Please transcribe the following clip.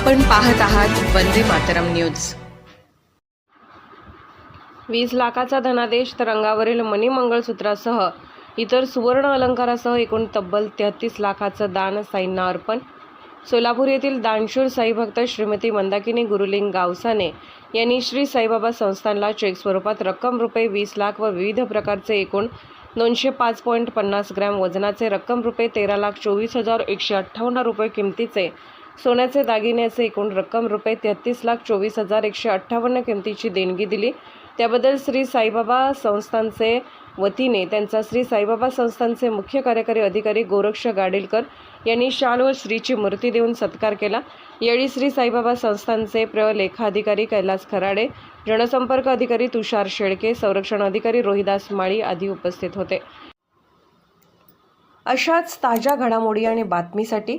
आपण पाहत आहात वंदे मातरम न्यूज. वीस लाखाचा धनादेश तरंगावरील मनी मंगळसूत्रासह इतर सुवर्ण अलंकारासह एकूण तब्बल तेहतीस लाखाचं दान साईंना अर्पण. सोलापूर येथील दानशूर साईभक्त श्रीमती मंदाकिनी गुरुलिंग गावसाने यांनी श्री साईबाबा संस्थानला चेक स्वरूपात रक्कम रुपये वीस लाख व विविध प्रकारचे एकूण दोनशे पाच पॉईंट पन्नास ग्रॅम वजनाचे रक्कम रुपये तेरा लाख चोवीस हजार एकशे अठ्ठावन्न रुपये किमतीचे सोन्याचे दागिन्याचे एकूण रक्कम रुपये तेहतीस लाख चोवीस हजार एकशे अठ्ठावन्न किमतीची देणगी दिली. त्याबद्दल श्री साईबाबा संस्थांचे वतीने त्यांचा श्री साईबाबा संस्थानचे मुख्य कार्यकारी अधिकारी गोरक्ष गाडीलकर यांनी शाल व श्रीची मूर्ती देऊन सत्कार केला. यावेळी श्री साईबाबा संस्थांचे प्रलेखाधिकारी कैलास खराडे जनसंपर्क अधिकारी तुषार शेळके संरक्षण अधिकारी रोहिदास माळी आदी उपस्थित होते. अशाच ताज्या घडामोडी आणि बातमीसाठी